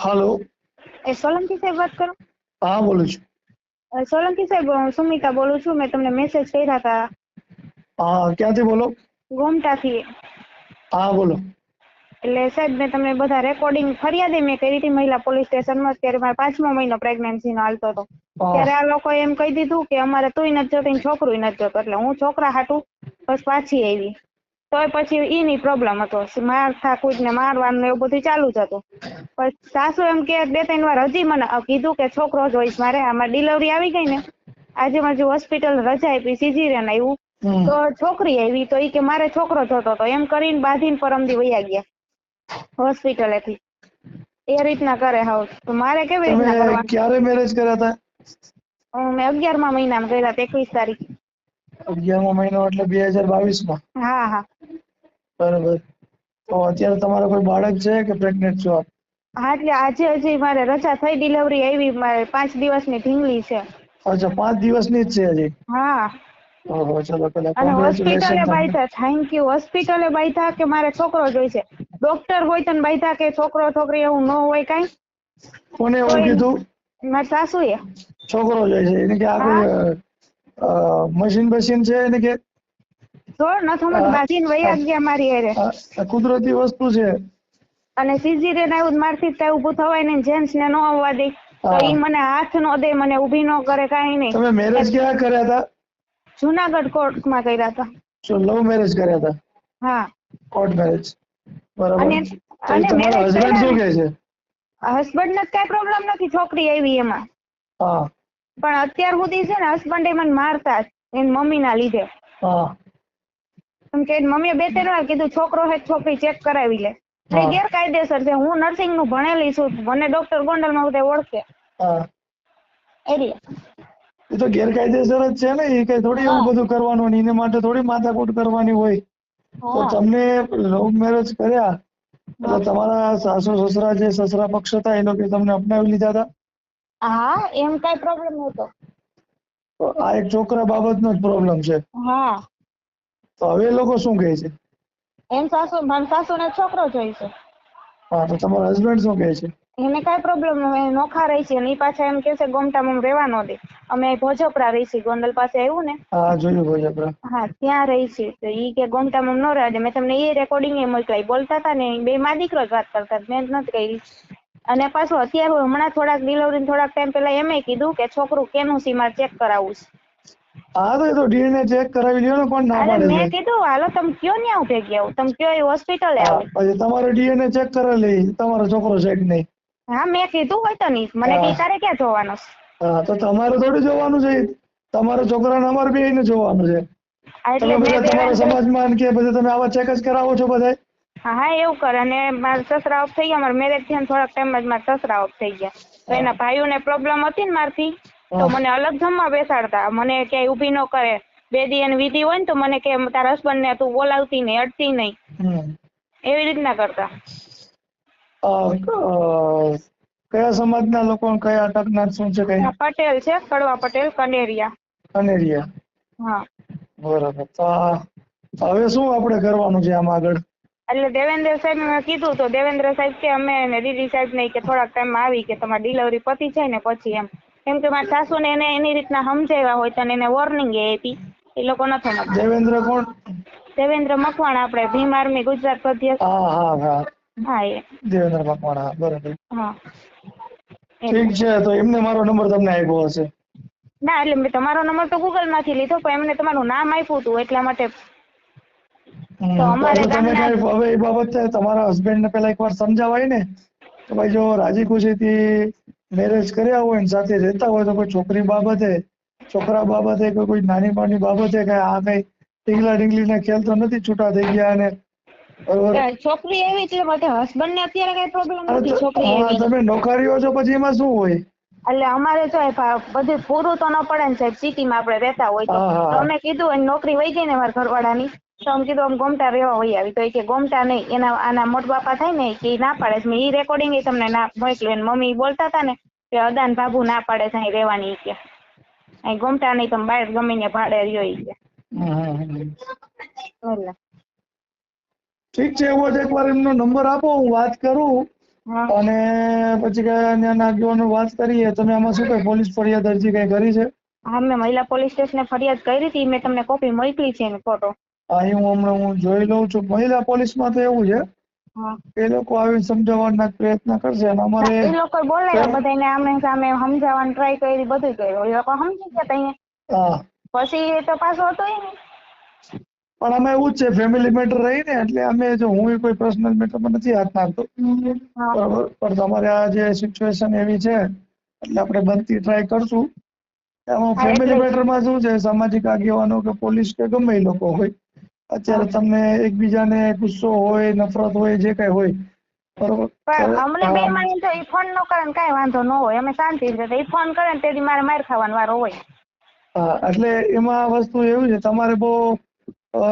હાલો એ સોલંકી સાહેબ વાત કરો. હા બોલું છું. સોલંકી સાહેબ હું સુમિતા બોલું છું. મેં તમને મેસેજ કર્યા હતા. હા ક્યાંથી બોલો? ગોમટાથી. હા બોલો. એટલે સાહેબ મેં તમને બધા રેકોર્ડિંગ ફરિયાદ મેં કરી હતી મહિલા પોલીસ સ્ટેશનમાં. ત્યારે મારે પાંચમો મહિનો પ્રેગ્નન્સીનો હાલતો હતો. ત્યારે આ લોકો એમ કહી દીધું કે અમારે તુંય નથી જોતી ને છોકરુંય નથી જોતો. એટલે હું છોકરા હાટું બસ પાછી આવી. તોય પછી એની પ્રોબ્લેમ હતો. માર થાકું ને મારવાનું એવું બધું ચાલુ જ હતું. પણ સાસુ એમ કે બે ત્રણ વાર હજી મને કીધું કે છોકરો જ હોઈશ મારે આમાં ડિલિવરી આવી ગઈ ને. આજે મારે હોસ્પિટલ રજા આપી સિઝેરિયન આવ્યું તો છોકરી આવી તો એ કે મારે છોકરો જોતો તો એમ કરીને બાંધીને પરમદી વયા ગયા હોસ્પિટલેથી એ રીતના કરે હાઉ તો મારે કેવી રીતના કરવાનું? ક્યારે મેરેજ કર્યા હતા? મેં અગિયારમા મહિનામાં કર્યા હતા એકવીસ તારીખ. અગિયારમા મહિનો એટલે બે હજાર બાવીસમાં હા હા. બરોબર. તો અત્યારે તમારો કોઈ બાળક છે કે પ્રેગ્નેન્ટ છો આપ? હા એટલે આજે હજી મારે રજા થઈ ડિલિવરી આવી મારે પાંચ દિવસની ઢીંગલી છે. અચ્છા પાંચ દિવસની જ છે હજી? હા. ઓહો ચલો પેલા અને હોસ્પિટલે કોંગ્રેચ્યુલેશન થેન્ક યુ હોસ્પિટલે બાયતા કે મારે છોકરો જોઈશે ડોક્ટર હોય તો બાયતા કે છોકરો છોકરી એવું ન હોય કાઈ? કોને એવું કીધું? મારા સાસુએ. છોકરો જાય છે. એને કે આ કોઈ મશીન બશીન છે? એને કે તો ન સમજ હા. બાંધીને ગયા મારી હારે. આ આ કુદરતી વસ્તુ છે. અને સિઝેરિયન આવ્યું મારથી ત્યાં ઊભું થવાય ને જેન્ટ્સ ને ન આવવા દે. તો ઈ મને હાથ નો દે મને ઊભી ન કરે કઈ નહીં. તમે મેરેજ ક્યાં કર્યા હતા? જુનાગઢ કોર્ટમાં કર્યા હતા. શું લવ મેરેજ કર્યા હતા? હા. કોર્ટ મેરેજ બરાબર. અને- અને એ તમારો હસબન્ડ શું કહે છે? હસબન્ડ ને કઈ પ્રોબ્લેમ નથી છોકરી આવી એમાં. હા. પણ અત્યાર સુધી છે ને હસબન્ડે મને મારતા જ મમ્મી ના લીધે. હા. કે મમ્મીએ બે ત્રણ વાર કીધું છોકરો હે છોકરી ચેક કરાવી લે. એ ગેરકાયદેસર છે. હું નર્સિંગનું ભણેલી છું. મને ડોક્ટર ગોંડલમાં બધા ઓળખે. એ તો ગેરકાયદેસર જ છે ને. એ કઈ થોડી એવું બધું કરવાનું એને માટે થોડી માથાકૂટ કરવાની હોય. તો તમને લવ મેરેજ કર્યા. એટલે તમારા સાસુ સસરા જે સસરા પક્ષ હતા એ લોકો તમને અપનાવી લીધા હતા? હા એમ કઈ પ્રોબ્લેમ નહોતો. આ એક છોકરા બાબતનો જ પ્રોબ્લેમ છે. હા. તો હવે એ લોકો શું કહે છે? એમ સાસુ મારા સાસુ ને છોકરો જોઈશે હા તો તમારા હસબન્ડ શું કહે છે? એને કઈ પ્રોબ્લેમ નહીં નોખા રહી છે. અને પાછા એમ કે છે ગોમટામાં રહેવા ન દે. અમે ભોજપરા રહી છીએ ગોંડલ પાસે આવ્યું ને. હા જોયું ભોજપરા. હા ત્યાં રહી છે. તો ઈ કે ગોમટામાં ન રહેવા દે. મેં તમને એ રેકોર્ડિંગ એ મોકલાઈ. બોલતા હતા ને બે માં દીકરો જ વાત કરતા મેં ન નથી કરી અને પાછું અત્યારે હમણાં થોડાક ડિલિવરી થોડાક ટાઈમ પહેલા એમે કીધું કે છોકરું કેનું સી મારે ચેક કરાવવું છે. હા તો એ તો ડીએનએ ચેક કરાવી લ્યો ને કોણ ના પાડે મેં કીધું હાલો તમે કયો ને આવું ભેગી આવું? તમે કયો એ હોસ્પિટલ આવું? પછી તમારે ડીએનએ ચેક કરાવી લઈ તમારો છોકરો છે કે નહીં. હા મેં કીધું હોય તો નહીં. મને કે તારે ક્યાં જોવાનું છે? હા તો તમારે થોડું જોવાનું છે. તમારા છોકરાને અમારે બેયને જોવાનું છે. તમે બધા તમારા સમાજમાં કે પછી તમે આવા ચેક જ કરાવો છો બધા હા હા એવું કરે. અને મારા સસરા ઓફ થઈ ગયા. મારા મેરેજ થયા ને થોડાક ટાઈમ જ મારા સસરા ઓફ થઈ ગયા. તો એના ભાઈઓને પ્રોબ્લેમ હતી ને મારથી. તો મને અલગ જમવા બેસાડતા. મને ક્યાંય ઊભી ન કરે. બે દી એની વિધિ હોય ને તો મને કે તારા હસબન્ડ ને તું બોલાવતી નહીં અડતી નહીં. એવી રીતના કરતા. કયા સમાજના લોકો કયા અટકનાર શું છે કઈ? પટેલ છે કડવા પટેલ કનેરિયા. કનેરિયા. હા. બરાબર. તો હવે શું આપણે કરવાનું છે આમ આગળ? એટલે દેવેન્દ્ર સાહેબ મેં કીધું તો દેવેન્દ્ર સાહેબ કે અમે ને દીદી સાહેબ ને કે થોડાક ટાઈમ આવી કે તમારી ડિલિવરી પતી જાય ને પછી એમ. કેમ કે મારા સાસુને એને એની રીતના સમજાવ્યા હોય તો એને વોર્નિંગ એ આપી. એ લોકો નથી સમજતા દેવેન્દ્ર કોણ? દેવેન્દ્ર મકવાણા આપણે ભીમ આર્મી ગુજરાત સભ્ય હા હા હા. હા એ. દેવેન્દ્ર મકવાણા બરાબર. હા. ઠીક છે તો એમને મારો નંબર તમને આપ્યો હશે. ના એટલે મેં તમારો નંબર તો ગૂગલમાંથી લીધો પણ એમને તમારું નામ આપ્યું હતું એટલા માટે. તો અમારે તમે હવે એ બાબતે તમારા હસબન્ડ ને પેલા એકવાર સમજાવાય ને? કે ભાઈ જો રાજી ખુશીથી મેરેજ કર્યા હોય ને સાથે રહેતા હોય તો કોઈ છોકરી બાબતે છોકરા બાબતે કે કોઈ નાની માની બાબતે કે આ કઈ ટીંગલા ડીંગલી ના ખેલ તો નથી છૂટા થઈ ગયા અને છોકરી એવી છે માટે હસબન્ડ ને અત્યારે કઈ પ્રોબ્લેમ નથી છોકરી એવી તમે નોકરીઓ છો પછી એમાં શું હોય? એટલે અમારે જો બધું પૂરું તો ન પડે ને સાહેબ સિટી માં આપણે રહેતા હોય તો. હા, હા. તો અમે કીધું એની નોકરી વહી ગઈ ને મારા ઘરવાળાની. તો અમે કીધું ગોમટા રહેવા હોય આવી. તો એ કે ગોમટા નહીં. એના આના મોટ બાપા થાય ને કે ના પાડે છે. એ ઈ રેકોર્ડિંગ તમને ના મોકલ્યું. એને મમ્મી બોલતા હતા ને કે અદાન બાબુ ના પાડે છે અહીં રહેવાની કે. અહીં ગોમટા નહીં તમે બહાર ગમે ને ભાડે રહ્યો એ કે. ઠીક છે એવો જ એકવાર એમનો નંબર આપો હું વાત કરું. અને પછી કયા આગેવાનો વાત કરીએ. તમે આમાં શું કઈ પોલીસ ફરિયાદ અરજી કઈ કરી છે? હા મેં મહિલા પોલીસ સ્ટેશને ફરિયાદ કરી હતી. મેં તમને કોપી મોકલી છે એની ફોટો હા એ હું હમણાં હું જોઈ લઉં છું. મહિલા પોલીસમાં તો એવું છે. એ લોકો આવીને સમજાવવાના પ્રયત્ન કરશે અને અમારે એ લોકો બોલે બધાને આમે સામે સમજાવવાની ટ્રાય કરી બધું કર્યું. એ લોકો સમજી ગયા અહીંયા. હા. પછી એ તો પાછો હતો નહીં. પણ અમે એવું જ છે ફેમિલી મેટર રહી ને એટલે અમે જો હું કોઈ પર્સનલ મેટરમાં નથી હાથ નાખતો. બરોબર? પણ તમારે આ જે સિચ્યુએશન એવી છે એટલે આપણે બનતી ટ્રાય કરશું. એમાં ફેમિલી મેટર મેટરમાં શું છે સામાજિક આગેવાનો કે પોલીસ કે ગમે એ લોકો હોય. અત્યારે. તમને એકબીજાને ગુસ્સો હોય નફરત હોય જે કઈ હોય. બરોબર? પણ અમને બે માં તો ઈ ફોન ન કરે ને કાંઈ વાંધો ન હોય. અમે શાંતિ રીતે ઈ ફોન કરે ને તેથી મારે માર ખાવાનો વારો હોય. હા એટલે એમાં વસ્તુ એવું છે તમારે બહુ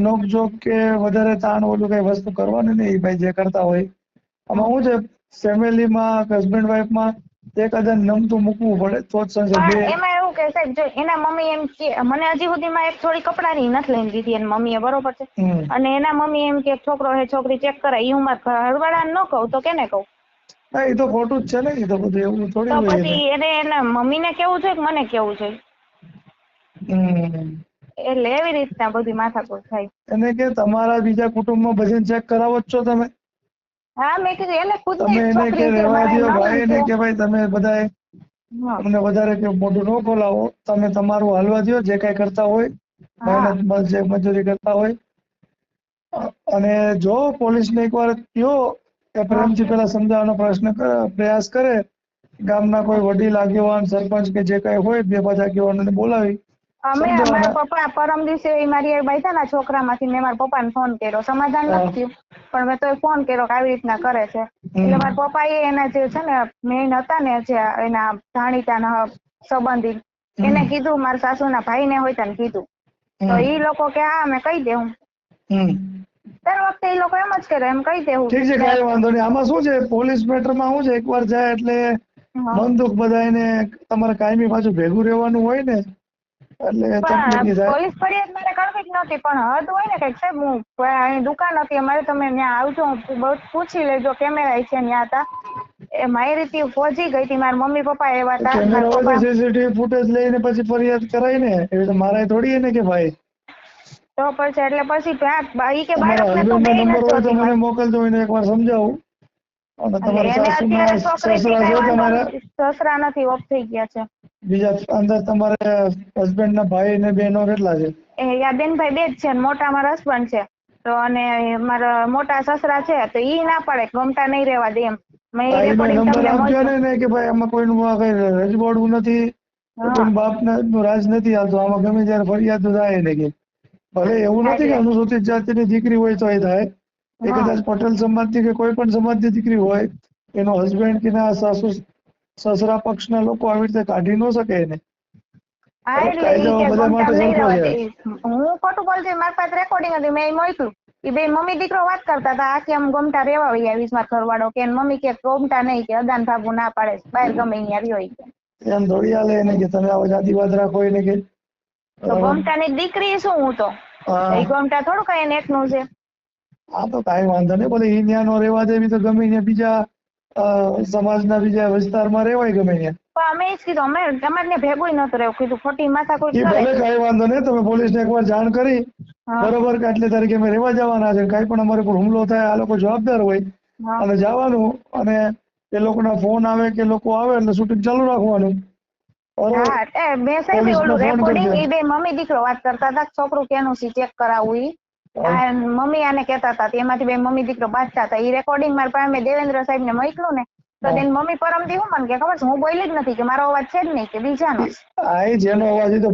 નોકઝોક કે વધારે તાણ ઓલું કઈ વસ્તુ કરવાની નહીં ભાઈ જે કરતા હોય. આમાં શું છે ફેમિલીમાં હસબન્ડ વાઈફમાં અદન નમતું મૂકવું પડે તો જ સંસાર બે એવું કે સાહેબ જો એના મમ્મી એમ કે મને હજી સુધીમાં એક થોડી કપડાની નથી લઈને દીધી એની મમ્મીએ બરોબર છે? અને એના મમ્મી એમ કે છોકરો હે છોકરી ચેક કરાય ઈ ઉંમર મારા ઘરવાળાને ન કહું તો કેને કહું? હા એ તો ખોટું જ છે ને એ તો બધું એવું થોડી તો પછી એને. એના મમ્મીને કેવું છે કે મને કેવું છે. એટલે એવી રીતના બધી માથાકૂટ થાય. એને કે તમારા બીજા કુટુંબમાં ભજન ચેક કરાવો જ છો તમે. હા મેં કીધું એને ખુદ તમે એને કે રહેવા દો ભાઈ એને કે ભાઈ તમે બધાએ અમને વધારે કે મોઢું ન ખોલાવો તમે તમારું હાલવા દ્યો જે કઈ કરતા હોય મહેનત જે મજૂરી કરતા હોય. અને જો પોલીસને એકવાર કયો કે પ્રેમથી પેલા સમજાવવાનો પ્રશ્ન પ્રયાસ કરે ગામના કોઈ વડીલ આગેવાન સરપંચ કે જે કઈ હોય બે પાંચ આગેવાનોને બોલાવી. અમે. મારા પપ્પા પરમ દિવસે ઈ મારી બેઠા ના છોકરા માંથી મેં મારા પપ્પાને ફોન કર્યો. સમાધાન નથી થયું. પણ મેં તો ફોન કર્યો કે આવી રીતના કરે છે. એટલે મારા પપ્પાએ એના જે છે ને મેન હતા ને જે એના જાણીતા સંબંધી એને કીધું મારા સાસુના ભાઈને હોય તને કીધું. તો એ ઈ લોકો કે હા અમે કહી દેવું. દર વખતે એ લોકો એમ જ કરે એમ કહી દેવું. ઠીક છે કઈ વાંધો નહીં. આમાં શું છે? પોલીસ મેટરમાં શું છે? એકવાર જાય એટલે બંદૂક મન દુઃખ તમારે કાયમી પાછું ભેગું રહેવાનું હોય ને એટલે પોલીસ ફરિયાદ મારે કરવી જ નહોતી પણ હદ હોય ને કંઈક સાહેબ હું અહીં દુકાન હતી અમારે તમે ત્યાં આવજો બહુ પૂછી લેજો કેમેરા છે ત્યાં હતા. એ મારી રીતે પહોંચી ગઈ હતી મારા મમ્મી પપ્પા એવા હતા કેમેરા હોય સીસીટીવી ફૂટેજ લઈને પછી ફરિયાદ કરાય ને એવી તો મારે થોડી હે ને કે ભાઈ. તો પછી એટલે પછી ઈ કે બાળકને તું નંબર હોય તો મને મોકલજો એને એકવાર સમજાવું. સસરા નથી. ઓફ થઈ ગયા છે. બીજા અંદર તમારે હસબન્ડ ના ભાઈ ને બહેનો કેટલા છે? એ બેન ભાઈ બે જ છે મોટા મારા હસબન્ડ છે. તો અને મારા મોટા સસરા છે તો ઈ ના પાડે ગમતા નહીં રહેવા દે એમ. મેં રેકોર્ડિંગ તમને ને કે ભાઈ આમાં કોઈનું આ કઈ નથી કોઈ બાપનું રાજ નથી હાલતો આમાં ગમે ત્યારે ફરિયાદ થાય ને કે. ભલે એવું નથી કે અનુસૂચિત જાતિની દીકરી હોય તો એ થાય. એ કદાચ પટેલ સમાજની કે કોઈ પણ સમાજની દીકરી હોય એનો હસબન્ડ કે ના સાસુ સસરા પક્ષના લોકો આવી રીતે કાઢી ન શકે એને. કાયદો બધા માટે સરખો છે. હું ખોટું બોલતી મારી પાસે રેકોર્ડિંગ હતી મેં મોકલું ઈ બે મમ્મી દીકરો વાત કરતા હતા આ કે આમ ગમતા રહેવા વહી આવીશ મારા ઘરવાળો કે મમ્મી કે ગમતા નહીં કે અદાન ભાગુ ના પાડે. બહાર ગમે અહીંયા રહ્યો કે એમ દોડી આલે એને કે તમે આવો જાતિવાદ રાખો એને કે. તો બરાબર. ગમતાની દીકરી શું હું તો? એ ગમતા થોડું કઈ એને એકનું છે. હા તો કાંઈ વાંધો નહીં ભલે ન્યા નો રહેવા દેવી તો ગમે ત્યાં બીજા અ, સમાજના બીજા વિસ્તારમાં રહેવાય ગમે ત્યાં પણ અમે ઈ જ કીધું અમે તમારે ભેગું નતું રહેવું કીધું ખોટી માથાકૂટ એ કરે કાંઈ વાંધો નહીં તમે પોલીસને એકવાર જાણ કરી હા. બરોબર કે આટલી તારીખે અમે રહેવા જવાના છે કાંઈ પણ અમારી પર હુમલો થાય આ લોકો જવાબદાર હોય હા. અને જવાનું અને એ લોકોના ફોન આવે કે લોકો આવે એટલે શૂટિંગ ચાલુ રાખવાનું બરોબર હા એ મેં સાહેબ પોલીસનો ઓલું ફોન રેકોર્ડિંગ કરજો. ઈ બે મમ્મી દીકરો વાત કરતા હતા છોકરું કેનું છે ચેક કરાવવું ઈ મમ્મી આને કેતા હતા એમાંથી બે મમ્મી દીકરો બાંધતા હતા. એ રેકોર્ડિંગ મારા પાસે મેં દેવેન્દ્ર સાહેબ ને મોકલું ને તો હા. તેની મમ્મી પરમથી હું મને કે ખબર છે હું બોલી જ નથી કે મારો અવાજ છે જ નહીં કે બીજાનો. આ એ જેનો અવાજ એ તો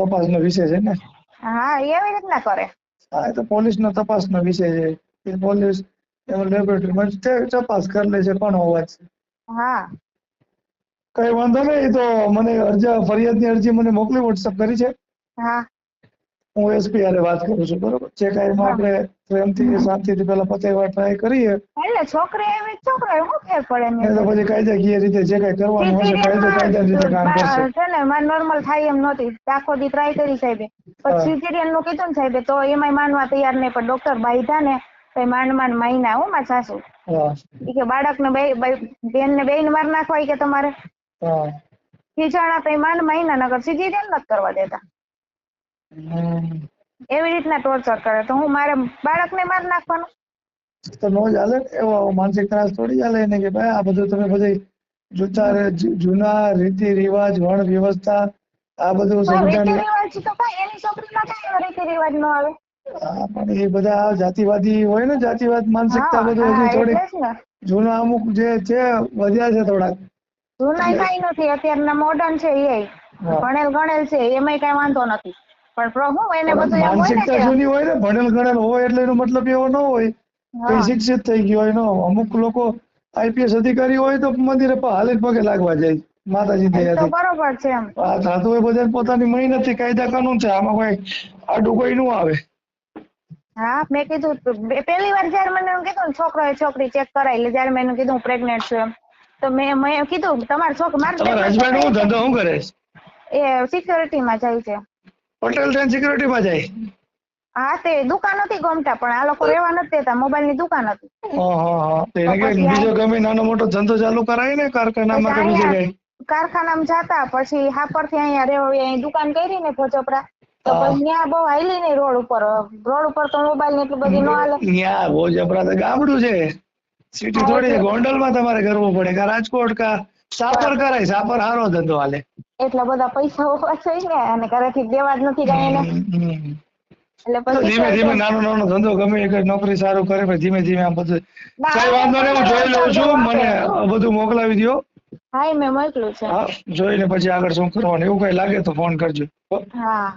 તપાસ નો વિષય છે ને. હા એ એવી રીતના કરે. હા એ તો તપાસ નો વિષય છે. એ પોલીસ એમાં લેબોરેટરીમાં તપાસ કરી લે છે કોનો અવાજ. છે હા. કઈ વાંધો નહીં તો મને અરજી ફરિયાદની અરજી મને મોકલી વોટ્સઅપ કરી છે. હા. હું એસપી હારે વાત કરું છું બરોબર? જે કાંઈ આપણે પ્રેમથી શાંતિથી પેલા પતાવવા ટ્રાય કરીએ. એટલે છોકરી એવી છોકરો એવો ફેર પડે ને તો પછી કાયદાકીય રીતે જે કાંઈ કરવાનું હશે કાયદો કાયદા રીતે કામ કરશે. છે ને મારે નોર્મલ થાય એમ નહોતી. આખો દી ટ્રાય કરી સાહેબે. પછી સિઝેરિયનનું કીધું ને સાહેબે તો એમાંય માનવા તૈયાર નહીં પણ ડોક્ટર બાઈધા ને તો માંડ માંડ મહિના હો મારા સાસુ. હા. કે બાળક ને બેન ને બેન માર નાખવા કે તમારે. હા. ખીચાણા તો માંડ મહિના નગર સિજેરિયન રેલ નથી કરવા દેતા. એવી રીતના ટોર્ચર કરે તો હું મારે બાળકને માર નાખવાનું? તો નો ચાલે એવો માનસિક ત્રાસ થોડી ચાલે એને કે ભાઈ આ બધું તમે બધી જૂતા જૂના રીતિ રિવાજ વણ વ્યવસ્થા આ બધું રીતિ રિવાજ તો ભાઈ એની છોકરીમાં કઈ રીતિ રિવાજ નો આવે? પણ એ બધા જાતિવાદી હોય ને જાતિવાદ માનસિકતા બધું હજી ને. જૂના અમુક જે છે વધ્યા છે થોડાક. જૂના કઈ નથી અત્યારના મોડર્ન છે એ. ભણેલ ગણેલ છે એમાંય કઈ વાંધો નથી. પણ ફ્રોમ હોમ એને બધું એમ હોય ને હોય ને ભણેલ ગણેલ હોય એટલે એનો મતલબ એવો ન હોય કે શિક્ષિત થઈ ગયો હોય. નો અમુક લોકો આઈપીએસ અધિકારી હોય તો મંદિરે હાલે પગે લાગવા જાય. માતાજી દયાથી. બરોબર છે એમ. આ ધાતુ એ બધા પોતાની મહેનતથી કાયદા કાનૂન છે. આમાં કોઈ આડું કોઈ નું આવે. હા મેં કીધું તું, પહેલી વાર જયારે મને એમ કીધું છોકરો એ છોકરી ચેક કરાવી લે જયારે મેં એનું કીધું પ્રેગ્નેન્ટ છું. એમ તો મેં મેં કીધું તમારો છોકરો તમારા હસબન્ડ હું ધંધો શું કરે એ સિક્યોરિટી માં જાય છે. પટેલ ટ્રેન સિક્યુરિટીમાં જાય. હા તે દુકાન હતી ગમતા પણ આ લોકો રહેવા નથી દેતા મોબાઈલની દુકાન હતી. હા તો એને કે બીજો ગમે નાનો મોટો ધંધો ચાલુ કરાય ને કારખાનામાં કે બીજે કઈ? કારખાનામાં જતા પછી હાપરથી અહીંયા રહેવા અહીં દુકાન કરી ને ભોજપરા. તો ત્યાં બહુ હાઈલી નહીં રોડ ઉપર રોડ ઉપર તો મોબાઈલની એટલી બધી ન હાલે. ત્યાં ભોજપરા તો ગામડું છે. સિટી થોડી ગોંડલમાં તમારે કરવું પડે કે રાજકોટ કા સાપર કરાય સાપર હારો ધંધો હાલે. એટલા બધા પૈસા ઓછા ને અને ઘરેથી દેવા જ નથી કઈ એને એટલે ધીમે ધીમે નાનો નાનો ધંધો ગમે એક નોકરી સારું કરે પછી ધીમે ધીમે આમ બધું કઈ વાંધો નહીં હું જોઈ લઉં છું મને બધું મોકલાવી દો હા મેં મોકલું છે. જોઈને પછી આગળ શું કરવાનું એવું કઈ લાગે તો ફોન કરજો. હા.